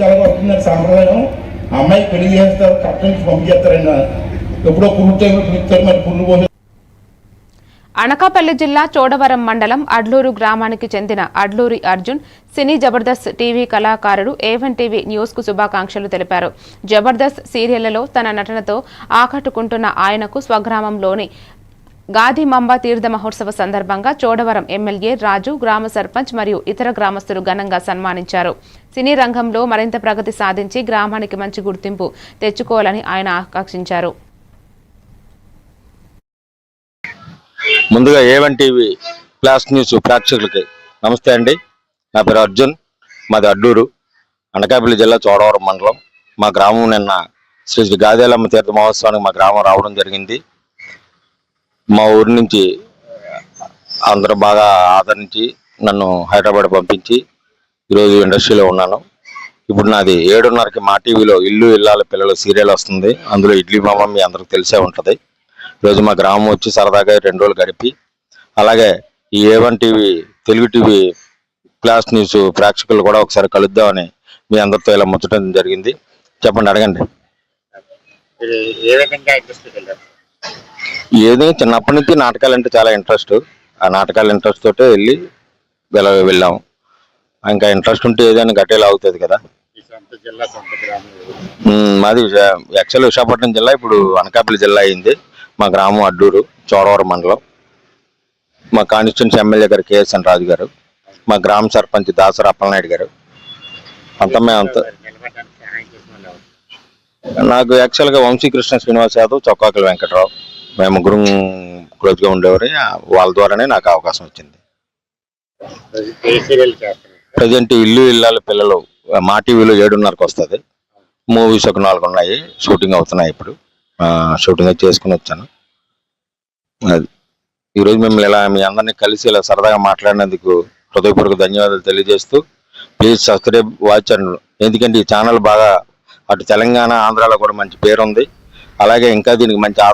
చాలా సాంప్రదాయం. అమ్మాయి పెళ్ళి చేస్తారు కట్ట నుంచి పంపించేస్తారండి ఎప్పుడో పురుగు టైంలో పిలుస్తారు మరి పురుగు పోసి అనకాపల్లి జిల్లా చోడవరం మండలం అడ్లూరు గ్రామానికి చెందిన అడ్లూరి అర్జున్ సినీ జబర్దస్త్ టీవీ కళాకారుడు ఏవన్ టీవీ న్యూస్కు శుభాకాంక్షలు తెలిపారు. జబర్దస్త్ సీరియళ్ళలో తన నటనతో ఆకట్టుకుంటున్న ఆయనకు స్వగ్రామంలోని గాదిమంబ తీర్థ మహోత్సవ సందర్భంగా చోడవరం ఎమ్మెల్యే రాజు గ్రామ సర్పంచ్ మరియు ఇతర గ్రామస్తులు ఘనంగా సన్మానించారు. సినీ రంగంలో మరింత ప్రగతి సాధించి గ్రామానికి మంచి గుర్తింపు తెచ్చుకోవాలని ఆయన ఆకాంక్షించారు. ముందుగా ఏవన్ టీవీ ప్లాస్ న్యూస్ ప్రేక్షకులకి నమస్తే అండి. నా పేరు అర్జున్. మాది అడ్డూరు. అనకాపల్లి జిల్లా చోడవరం మండలం. మా గ్రామం నిన్న శ్రీ శ్రీ గాదేలమ్మ తీర్థ మహోత్సవానికి మా గ్రామం రావడం జరిగింది. మా ఊరి నుంచి అందరూ బాగా ఆదరించి నన్ను హైదరాబాద్ పంపించి ఈరోజు ఇండస్ట్రీలో ఉన్నాను. ఇప్పుడు నాది ఏడున్నరకి మా టీవీలో ఇల్లు ఇల్లాల పిల్లలు సీరియల్ వస్తుంది. అందులో ఇడ్లీ మామ మీ అందరికి తెలిసే ఉంటుంది. ఈరోజు మా గ్రామం వచ్చి సరదాగా రెండు రోజులు గడిపి అలాగే ఈ A one TV Telugu TV class news ప్రేక్షకులు కూడా ఒకసారి కలుద్దామని మీ అందరితో ఇలా ముచ్చటం జరిగింది. చెప్పండి అడగండి. ఏ విధంగా ఇండస్ట్రీకి వెళ్ళారు? ఏది చిన్నప్పటి నుంచి నాటకాలు అంటే చాలా ఇంట్రెస్ట్ ఆ నాటకాల ఇంట్రెస్ట్ తోటే వెళ్ళి వెళ్ళ వెళ్ళాము ఇంకా ఇంట్రెస్ట్ ఉంటే ఏదైనా గట్టేలా అవుతుంది కదా. ఉమ్, మాది యాక్చువల్ విశాఖపట్నం జిల్లా ఇప్పుడు అనకాపల్లి జిల్లా అయింది. మా గ్రామం అడ్డూరు చోడవరం మండలం. మా కాన్స్టిట్యున్సీ ఎమ్మెల్యే గారు కేఎస్ఎన్ రాజు గారు. మా గ్రామ సర్పంచ్ దాసర అప్పలనాయుడు గారు. అంతా మేము అంతా. నాకు యాక్చువల్గా వంశీకృష్ణ శ్రీనివాస్ యాదవ్ చొక్కాకుల వెంకట్రావు. మేము ముగ్గురు క్లోజ్గా ఉండేవారు వాళ్ళ ద్వారానే నాకు అవకాశం వచ్చింది. ప్రజెంట్ ఇల్లు ఇల్లాల పిల్లలు మా టీవీలో ఏడున్నరకు వస్తుంది. మూవీస్ ఒక నాలుగు ఉన్నాయి షూటింగ్ అవుతున్నాయి ఇప్పుడు. షూటింగ్ అయితే చేసుకుని వచ్చాను. అది. ఈరోజు మిమ్మల్ని ఇలా మీ అందరినీ కలిసి ఇలా సరదాగా మాట్లాడినందుకు హృదయపూర్వక ధన్యవాదాలు తెలియజేస్తూ ప్లీజ్ సబ్స్క్రైబ్ వాచ్ అండ్ ఎందుకంటే ఈ ఛానల్ బాగా అటు తెలంగాణ ఆంధ్రాలో కూడా మంచి పేరు ఉంది అలాగే ఇంకా దీనికి మంచి